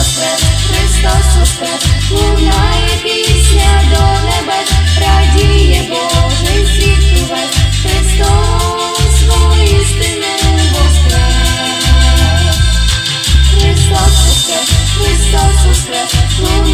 воскрес, Христос воскрес, лунає пісня до небес, радіє Божий світ увесь, Христос воістину воскрес, Христос воскрес, Христос воскрес, лунає